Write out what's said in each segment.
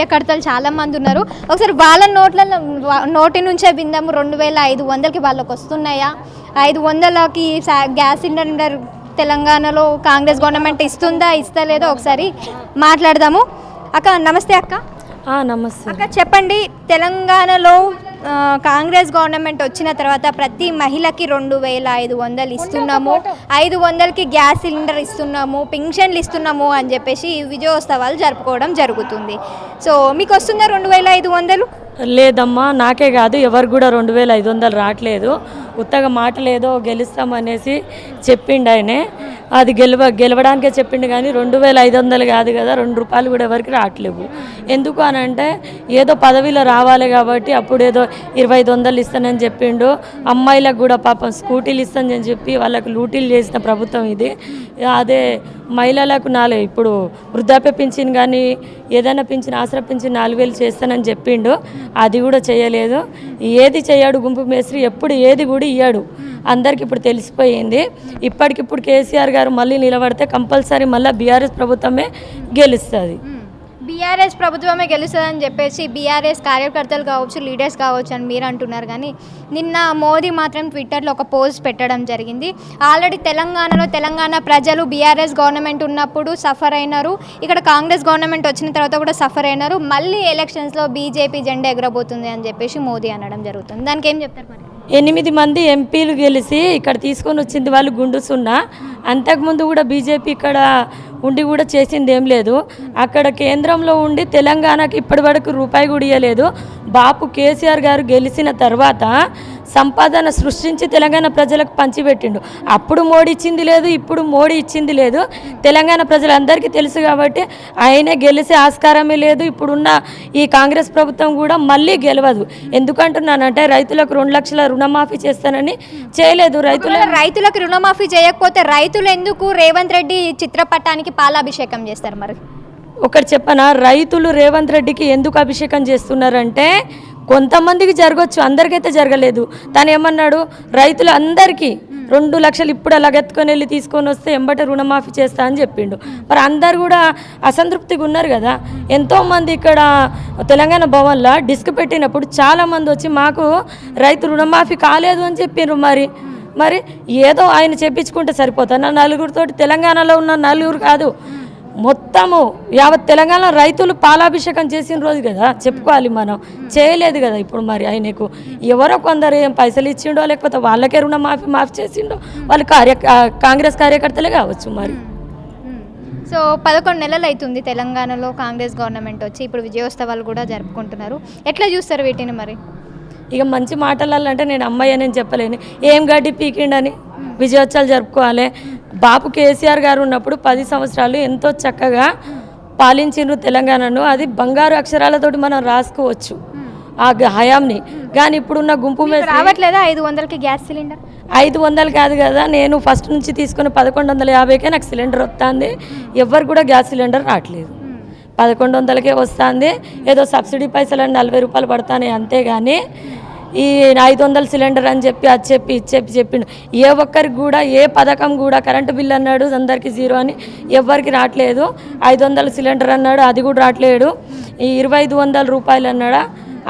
కార్యకర్తలు చాలా మంది ఉన్నారు. ఒకసారి వాళ్ళ నోట్ల నోటి నుంచే విందాము. రెండు వేల ఐదు వందలకి వాళ్ళకి వస్తున్నాయా? ఐదు వందలకి గ్యాస్ సిలిండర్ తెలంగాణలో కాంగ్రెస్ గవర్నమెంట్ ఇస్తుందా ఇస్తలేదో? ఒకసారి మాట్లాడదాము. అక్క నమస్తే అక్క. నమస్తే. అక్క చెప్పండి. తెలంగాణలో కాంగ్రెస్ గవర్నమెంట్ వచ్చిన తర్వాత ప్రతి మహిళకి రెండు వేల ఐదు వందలు ఇస్తున్నాము. ఐదు వందలకి గ్యాస్ సిలిండర్ ఇస్తున్నాము పింఛన్లు ఇస్తున్నాము అని చెప్పేసి విజయోత్సవాలు జరుపుకోవడం జరుగుతుంది. సో మీకు వస్తుందా రెండు వేల ఐదు వందలు? లేదమ్మా నాకే కాదు ఎవరు కూడా రెండు వేల ఐదు వందలు రావట్లేదు. ఉత్తగా మాటలేదో గెలుస్తామనేసి చెప్పిండు ఆయనే. అది గెలవ గెలవడానికే చెప్పిండు కానీ రెండు వేల ఐదు వందలు కాదు కదా రెండు రూపాయలు కూడా ఎవరికి రావట్లేవు. ఎందుకు అని అంటే ఏదో పదవిలో రావాలి కాబట్టి అప్పుడు ఏదో ఇరవై ఐదు వందలు ఇస్తానని చెప్పిండు. అమ్మాయిలకు కూడా పాపం స్కూటీలు ఇస్తానని చెప్పి వాళ్ళకు లూటీలు చేసిన ప్రభుత్వం ఇది. అదే మహిళలకు నాలుగు ఇప్పుడు వృద్ధాప్య పింఛన్ కానీ ఏదైనా పింఛన్ ఆసరా పింఛన్ నాలుగు వేలు చేస్తానని చెప్పిండు. అది కూడా చేయలేదు. ఏది చేయడు గుంపు మేస్త్రి ఎప్పుడు ఏది కూడా ఇయ్యాడు. అందరికి ఇప్పుడు తెలిసిపోయింది. ఇప్పటికిప్పుడు కేసీఆర్ గారు మళ్ళీ నిలబడితే కంపల్సరీ మళ్ళీ బీఆర్ఎస్ ప్రభుత్వమే గెలుస్తుంది. బీఆర్ఎస్ ప్రభుత్వమే గెలుస్తుందని చెప్పేసి బీఆర్ఎస్ కార్యకర్తలు కావచ్చు లీడర్స్ కావచ్చు అని మీరు అంటున్నారు. కానీ నిన్న మోదీ మాత్రం ట్విట్టర్లో ఒక పోస్ట్ పెట్టడం జరిగింది. ఆల్రెడీ తెలంగాణలో తెలంగాణ ప్రజలు బీఆర్ఎస్ గవర్నమెంట్ ఉన్నప్పుడు సఫర్ అయినారు. ఇక్కడ కాంగ్రెస్ గవర్నమెంట్ వచ్చిన తర్వాత కూడా సఫర్ అయినారు. మళ్ళీ ఎలక్షన్స్లో బీజేపీ జెండా ఎగరబోతుంది అని చెప్పేసి మోదీ అనడం జరుగుతుంది. దానికి ఏం చెప్తారు మరి? ఎనిమిది మంది ఎంపీలు గెలిచి ఇక్కడ తీసుకొని వచ్చింది వాళ్ళు గుండు సున్నా. అంతకుముందు కూడా బీజేపీ ఇక్కడ ఉండి కూడా చేసింది ఏం లేదు. అక్కడ కేంద్రంలో ఉండి తెలంగాణకి ఇప్పటి వరకు రూపాయి కూడా ఇవ్వలేదు బాపు కేసీఆర్ గారు గెలిచిన తర్వాత సంపాదన సృష్టించి తెలంగాణ ప్రజలకు పంచిపెట్టిండు. అప్పుడు మోడీ ఇచ్చింది లేదు ఇప్పుడు మోడీ ఇచ్చింది లేదు. తెలంగాణ ప్రజలందరికీ తెలుసు కాబట్టి ఆయనే గెలిసే ఆస్కారమే లేదు. ఇప్పుడున్న ఈ కాంగ్రెస్ ప్రభుత్వం కూడా మళ్ళీ గెలవదు. ఎందుకంటున్నానంటే రైతులకు రెండు లక్షల రుణమాఫీ చేస్తానని చేయలేదు. రైతుల రైతులకు రుణమాఫీ చేయకపోతే రైతులు ఎందుకు రేవంత్ రెడ్డి చిత్రపటానికి పాలాభిషేకం చేస్తారు మరి? ఒకటి చెప్పనా? రైతులు రేవంత్ రెడ్డికి ఎందుకు అభిషేకం చేస్తున్నారంటే కొంతమందికి జరగచ్చు అందరికైతే జరగలేదు. తను ఏమన్నాడు? రైతులు అందరికీ రెండు లక్షలు ఇప్పుడు అలాగెత్తుకొని వెళ్ళి తీసుకొని వస్తే ఎంబట రుణమాఫీ చేస్తా అని చెప్పిండు. మరి అందరు కూడా అసంతృప్తిగా ఉన్నారు కదా. ఎంతోమంది ఇక్కడ తెలంగాణ భవన్లో డిస్క్ పెట్టినప్పుడు చాలామంది వచ్చి మాకు రైతు రుణమాఫీ కాలేదు అని చెప్పిండ్రు మరి. మరి ఏదో ఆయన చెప్పించుకుంటే సరిపోతా నా నలుగురితోటి తెలంగాణలో ఉన్న నలుగురు కాదు. మొత్తము యావత్ తెలంగాణ రైతులు పాలాభిషేకం చేసిన రోజు కదా. చెప్పుకోవాలి మనం. చేయలేదు కదా ఇప్పుడు మరి ఆయనకు. ఎవరో కొందరు ఏం పైసలు ఇచ్చిండో లేకపోతే వాళ్ళకే రుణ మాఫీ మాఫీ చేసిండో వాళ్ళు కార్య కాంగ్రెస్ కార్యకర్తలే కావచ్చు మరి. సో పదకొండు నెలలు అవుతుంది తెలంగాణలో కాంగ్రెస్ గవర్నమెంట్ వచ్చి ఇప్పుడు విజయోత్సవాలు కూడా జరుపుకుంటున్నారు. ఎట్లా చూస్తారు వీటిని మరి? ఇక మంచి మాటలలో అంటే నేను అమ్మాయి అని చెప్పలేను. ఏం గడ్డి పీకిండని? విజయోత్సవాలు జరుపుకోవాలి. బాపు కేసీఆర్ గారు ఉన్నప్పుడు పది సంవత్సరాలు ఎంతో చక్కగా పాలించిండ్రు తెలంగాణను. అది బంగారు అక్షరాలతోటి మనం రాసుకోవచ్చు ఆ హయాంని. కానీ ఇప్పుడున్న గుంపు మీద రావట్లేదా ఐదు వందలకి గ్యాస్ సిలిండర్? ఐదు వందలు కాదు కదా నేను ఫస్ట్ నుంచి తీసుకుని పదకొండు వందల యాభైకే నాకు సిలిండర్ వస్తుంది. ఎవరు కూడా గ్యాస్ సిలిండర్ రావట్లేదు. పదకొండు వందలకే వస్తుంది. ఏదో సబ్సిడీ పైసలు అని నలభై రూపాయలు పడతాయి అంతేగాని ఈ ఐదు వందల సిలిండర్ అని చెప్పి అది చెప్పి ఇది చెప్పి చెప్పిండు. ఏ ఒక్కరికి కూడా ఏ పథకం కూడా కరెంటు బిల్ అన్నాడు అందరికీ జీరో అని ఎవరికి రావట్లేదు ఐదు వందల సిలిండర్ అన్నాడు అది కూడా రావట్లేడు ఈ ఇరవై ఐదు వందల రూపాయలు అన్నాడా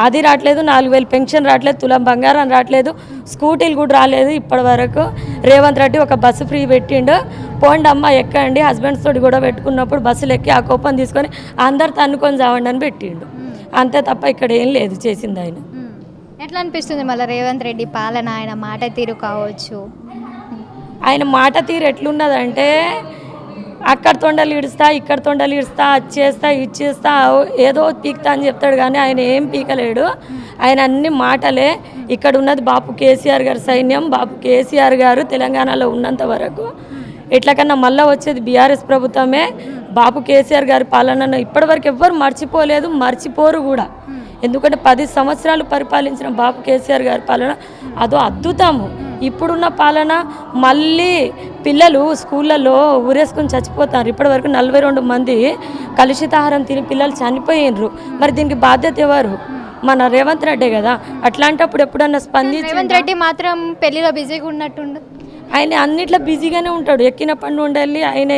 అది రావట్లేదు నాలుగు వేలు పెన్షన్ రావట్లేదు తులం బంగారం రావట్లేదు స్కూటీలు కూడా రాలేదు ఇప్పటి వరకు. రేవంత్ రెడ్డి ఒక బస్సు ఫ్రీ పెట్టిండు. పోండి అమ్మ ఎక్కండి. హస్బెండ్స్ తోటి కూడా పెట్టుకున్నప్పుడు బస్సులు ఎక్కి ఆ కోపం తీసుకొని అందరు తన్నుకొని చావండి అని పెట్టిండు. అంతే తప్ప ఇక్కడ ఏం లేదు చేసింది ఆయన. ఎట్లా అనిపిస్తుంది మళ్ళీ రేవంత్ రెడ్డి పాలన? ఆయన మాట తీరు కావచ్చు. ఆయన మాట తీరు ఎట్లున్నదంటే అక్కడ తొండలు ఇడుస్తా ఇక్కడ తొండలు ఇడుస్తా అది చేస్తా ఇది చేస్తా ఏదో పీకుతా అని చెప్తాడు కానీ ఆయన ఏం పీకలేడు. ఆయన అన్ని మాటలే. ఇక్కడ ఉన్నది బాపు కేసీఆర్ గారి సైన్యం. బాపు కేసీఆర్ గారు తెలంగాణలో ఉన్నంత వరకు. ఎట్లకన్నా మళ్ళీ వచ్చేది బీఆర్ఎస్ ప్రభుత్వమే. బాపు కేసీఆర్ గారి పాలనను ఇప్పటివరకు ఎవ్వరు మర్చిపోలేదు. మర్చిపోరు కూడా. ఎందుకంటే పది సంవత్సరాలు పరిపాలించిన బాపు కేసీఆర్ గారి పాలన అదో అద్భుతము. ఇప్పుడున్న పాలన మళ్ళీ పిల్లలు స్కూళ్ళల్లో ఊరేసుకొని చచ్చిపోతారు. ఇప్పటివరకు నలభై రెండు మంది కలుషితాహారం తిని పిల్లలు చనిపోయినరు మరి దీనికి బాధ్యత ఎవరు? మన రేవంత్ రెడ్డే కదా. అట్లాంటప్పుడు ఎప్పుడన్నా స్పందించి రేవంత్ రెడ్డి మాత్రం పెళ్ళిలో బిజీగా ఉన్నట్టుండు. ఆయన అన్నిట్లో బిజీగానే ఉంటాడు. ఎక్కినప్పటి నుండి వెళ్ళి ఆయన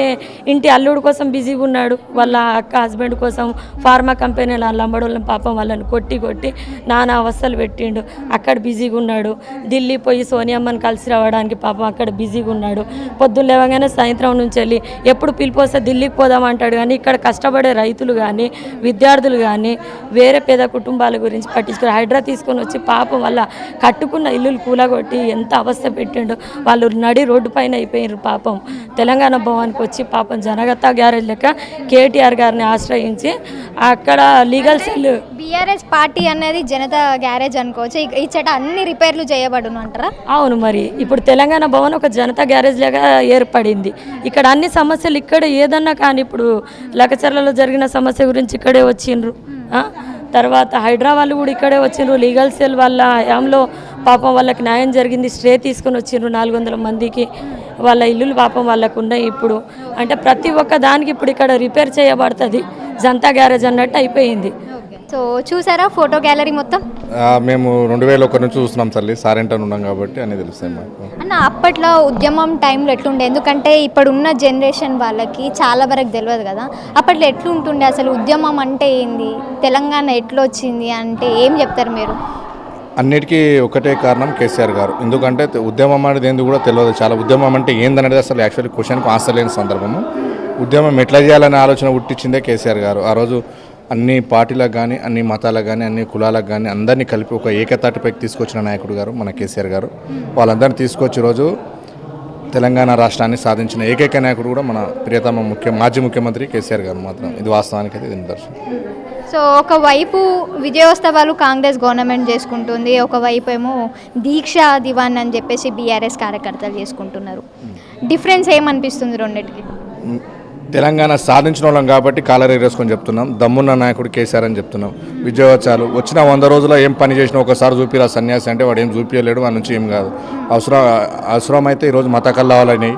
ఇంటి అల్లుడు కోసం బిజీగా ఉన్నాడు వాళ్ళ అక్క హస్బెండ్ కోసం ఫార్మా కంపెనీ వాళ్ళ అమ్మడోళ్ళని పాపం వాళ్ళని కొట్టి కొట్టి నానా అవస్థలు పెట్టిండు. అక్కడ బిజీగా ఉన్నాడు. ఢిల్లీ పోయి సోనియమ్మని కలిసి రావడానికి పాపం అక్కడ బిజీగా ఉన్నాడు. పొద్దున్న లేవగానే సాయంత్రం నుంచి వెళ్ళి ఎప్పుడు పిలిపి వస్తే ఢిల్లీకి పోదాం అంటాడు కానీ ఇక్కడ కష్టపడే రైతులు కానీ విద్యార్థులు కానీ వేరే పేద కుటుంబాల గురించి పట్టించుకుని హైడ్రా తీసుకొని వచ్చి పాపం వల్ల కట్టుకున్న ఇల్లులు కూలగొట్టి ఎంత అవస్థ పెట్టిండు. వాళ్ళు నడి రోడ్డు పైన అయిపోయారు పాపం. తెలంగాణ భవన్కి వచ్చి పాపం జనగత గ్యారేజ్ లెక్క కేటీఆర్ గారిని ఆశ్రయించి అక్కడ లీగల్ సెల్ బీఆర్ఎస్ పార్టీ అనేది జనతా గ్యారేజ్ అనుకోవచ్చు. ఇచ్చట అన్ని రిపేర్లు చేయబడును అంటారా? అవును మరి. ఇప్పుడు తెలంగాణ భవన్ ఒక జనతా గ్యారేజ్ లాగా ఏర్పడింది. ఇక్కడ అన్ని సమస్యలు ఇక్కడ ఏదన్నా కానీ ఇప్పుడు లకచర్లలో జరిగిన సమస్య గురించి ఇక్కడే వచ్చిండ్రు? తర్వాత హైదరాబాద్ కూడా ఇక్కడే వచ్చిండ్రు. లీగల్ సెల్ వాళ్ళ హయాంలో పాపం వాళ్ళకి న్యాయం జరిగింది స్టే తీసుకొని వచ్చిండ్రు నాలుగు వందల మందికి. వాళ్ళ ఇల్లులు పాపం వాళ్ళకు ఉన్నాయి ఇప్పుడు. అంటే ప్రతి ఒక్క దానికి ఇప్పుడు ఇక్కడ రిపేర్ చేయబడుతుంది. జనతా గ్యారేజ్ అన్నట్టు అయిపోయింది. సో చూసారా ఫోటో గ్యాలరీ మొత్తం? ఆ, మేము రెండు వేల ఒకటి నుంచి చూస్తున్నాం తల్లి. సారెంటన్ ఉన్నాం కాబట్టి అన్నీ తెలుస్తాయి మాకు. అన్న అప్పట్లో ఉద్యమం టైంలో ఎట్లుండే? ఎందుకంటే ఇప్పుడున్న జనరేషన్ వాళ్ళకి చాలా వరకు తెలియదు కదా. అప్పట్లో ఎట్లుంటుండే అసలు ఉద్యమం అంటే ఏంది? తెలంగాణ ఎట్లొచ్చింది అంటే ఏం చెప్తారు మీరు? అన్నిటికీ ఒకటే కారణం కేసీఆర్ గారు. ఎందుకంటే ఉద్యమం అనేది ఏంది కూడా తెలియదు. చాలా ఉద్యమం అంటే ఏందనేది అసలు యాక్చువల్లీ క్వశ్చన్కి ఆన్సర్ లేని సందర్భము. ఉద్యమం ఎట్లా చేయాలనే ఆలోచన పుట్టించిందే కేసీఆర్ గారు. ఆ రోజు అన్ని పార్టీలకు కానీ అన్ని మతాలకు కానీ అన్ని కులాలకు కానీ అందరినీ కలిపి ఒక ఏకతాటిపైకి తీసుకొచ్చిన నాయకుడు గారు మన కేసీఆర్ గారు. వాళ్ళందరినీ తీసుకొచ్చి రోజు తెలంగాణ రాష్ట్రాన్ని సాధించిన ఏకైక నాయకుడు కూడా మన ప్రియతమ ముఖ్య మాజీ ముఖ్యమంత్రి కేసీఆర్ గారు మాత్రం. ఇది వాస్తవానికి అయితే నిదర్శనం సో ఒకవైపు విజయోత్సవాలు కాంగ్రెస్ గవర్నమెంట్ చేసుకుంటుంది ఒకవైపు ఏమో దీక్ష దివాన్ అని చెప్పేసి బీఆర్ఎస్ కార్యకర్తలు చేసుకుంటున్నారు. డిఫరెన్స్ ఏమనిపిస్తుంది రెండింటికి? తెలంగాణ సాధించిన వాళ్ళం కాబట్టి కాలర్ ఎగరేసుకొని చెప్తున్నాం. దమ్మున్న నాయకుడు కేసీఆర్ అని చెప్తున్నాం. విజయోత్సవాలు వచ్చిన వంద రోజుల్లో ఏం పని చేసినా ఒకసారి చూపిరా సన్యాసి అంటే వాడు ఏం చూపించలేడు మన నుంచి ఏం కాదు. అవసరం అవసరమైతే ఈరోజు మత కల్లావాలైనవి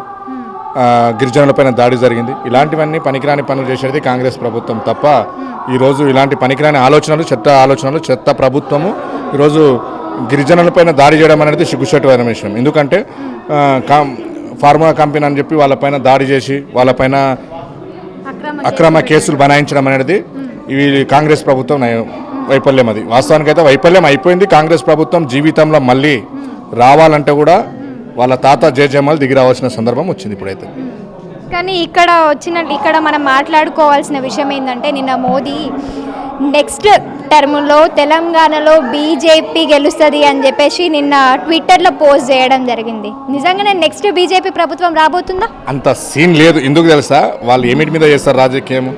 గిరిజనులపైన దాడి జరిగింది. ఇలాంటివన్నీ పనికిరాని పనులు చేసేది కాంగ్రెస్ ప్రభుత్వం తప్ప ఈరోజు ఇలాంటి పనికిరాని ఆలోచనలు చెత్త ఆలోచనలు చెత్త ప్రభుత్వము ఈరోజు గిరిజనులపైన దాడి చేయడం అనేది సిగ్గుచేటమైన విషయం. ఎందుకంటే ఆ, కాం- ఫార్మా కంపెనీ అని చెప్పి వాళ్ళపైన దాడి చేసి వాళ్ళపైన అక్రమ కేసులు బనాయించడం అనేది ఇవి కాంగ్రెస్ ప్రభుత్వం వైఫల్యం అది. వాస్తవానికైతే వైఫల్యం అయిపోయింది. కాంగ్రెస్ ప్రభుత్వం జీవితంలో మళ్ళీ రావాలంటే కూడా వాళ్ళ తాత జయజయమాలు దిగి రావాల్సిన సందర్భం వచ్చింది ఇప్పుడైతే. కానీ ఇక్కడ వచ్చిన ఇక్కడ మనం మాట్లాడుకోవాల్సిన విషయం ఏంటంటే నిన్న మోదీ నెక్స్ట్ టర్మ్లో తెలంగాణలో బీజేపీ గెలుస్తుంది అని చెప్పేసి నిన్న ట్విట్టర్లో పోస్ట్ చేయడం జరిగింది. నిజంగానే నెక్స్ట్ బీజేపీ ప్రభుత్వం రాబోతుందా? అంత సీన్ లేదు. ఎందుకు తెలుసా? వాళ్ళు ఏమిటి మీద చేస్తారు రాజకీయం?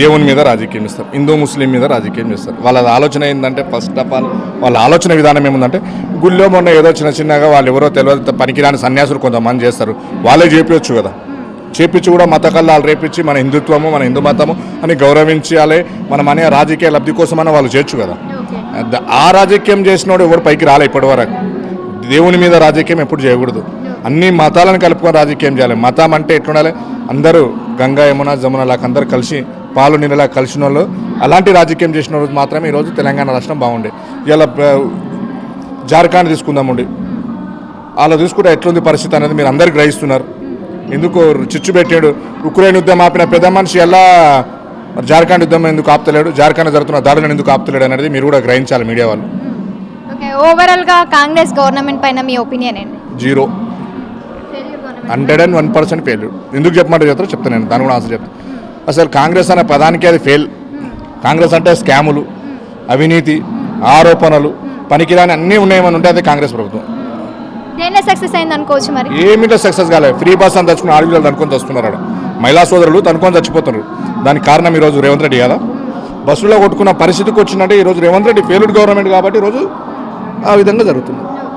దేవుని మీద రాజకీయం ఇస్తారు హిందూ ముస్లిం మీద రాజకీయం చేస్తారు. వాళ్ళ ఆలోచన ఏంటంటే ఫస్ట్ ఆఫ్ ఆల్ వాళ్ళ ఆలోచన విధానం ఏముందంటే గుళ్ళో మొన్న ఏదో చిన్న చిన్నగా వాళ్ళు ఎవరో తెలియదు పనికిరాని సన్యాసులు కొంతమంది చేస్తారు. వాళ్ళే చేపించచ్చు కదా. చేపించి కూడా మత కల్లాలు రేపించి మన హిందుత్వము మన హిందూ మతము అని గౌరవించాలి. మనం అనే రాజకీయ లబ్ధి కోసమని వాళ్ళు చేయొచ్చు కదా. ఆ రాజకీయం చేసినోడు ఎవరు పైకి రాలే ఇప్పటి వరకు దేవుని మీద రాజకీయం ఎప్పుడు చేయకూడదు. అన్ని మతాలను కలుపుకొని రాజకీయం చేయాలి. మతం అంటే ఎట్లుండాలి? అందరూ గంగా యమున జమున లాగా అందరూ కలిసి పాలు నీళ్ళలా కలిసిన వాళ్ళు అలాంటి రాజకీయం చేసిన రోజు మాత్రమే ఈరోజు తెలంగాణ రాష్ట్రం బాగుండే. ఇలా జార్ఖండ్ తీసుకుందామండి అలా చూసుకుంటే ఎట్లుంది పరిస్థితి అనేది మీరు అందరు గ్రహిస్తున్నారు. ఎందుకు చిచ్చు పెట్టాడు. ఉక్రెయిన్ యుద్ధం ఆపిన పెద్ద మనిషి ఎలా మరి జార్ఖండ్ యుద్ధం ఎందుకు ఆపుతలేడు? జార్ఖండ్ జరుగుతున్న దాడులను ఎందుకు ఆపుతలేడు అనేది మీరు కూడా గ్రహించాలి మీడియా వాళ్ళు. ఓవరాల్గా కాంగ్రెస్ గవర్నమెంట్ పైన మీ ఒపీనియన్ ఏంటి? Zero. Hundred and one percent fail ఎందుకు చెప్పమంటే చెప్తారో? చెప్తాను నేను. దాని కూడా ఆన్సర్ చెప్తాను అసలు కాంగ్రెస్ అనే పదానికి అది ఫెయిల్. కాంగ్రెస్ అంటే స్కాములు అవినీతి ఆరోపణలు పనికిరాని అన్నీ ఉన్నాయని ఉంటే అది కాంగ్రెస్ ప్రభుత్వం. దేనిలో సక్సెస్ అయింది అనుకోవచ్చు మరి? ఏమిటో సక్సెస్ కాలేదు ఫ్రీ బస్ అని తెచ్చుకుని ఆడపిల్లలు తనుకొని వస్తున్నారు ఆడ. మహిళా సోదరులు తనుకొని చచ్చిపోతున్నారు. దానికి కారణం ఈరోజు రేవంత్ రెడ్డి కదా. బస్సులో కొట్టుకున్న పరిస్థితికి వచ్చిందంటే ఈరోజు రేవంత్ రెడ్డి ఫెయిల్డ్ గవర్నమెంట్ కాబట్టి ఈరోజు ఆ విధంగా జరుగుతుంది.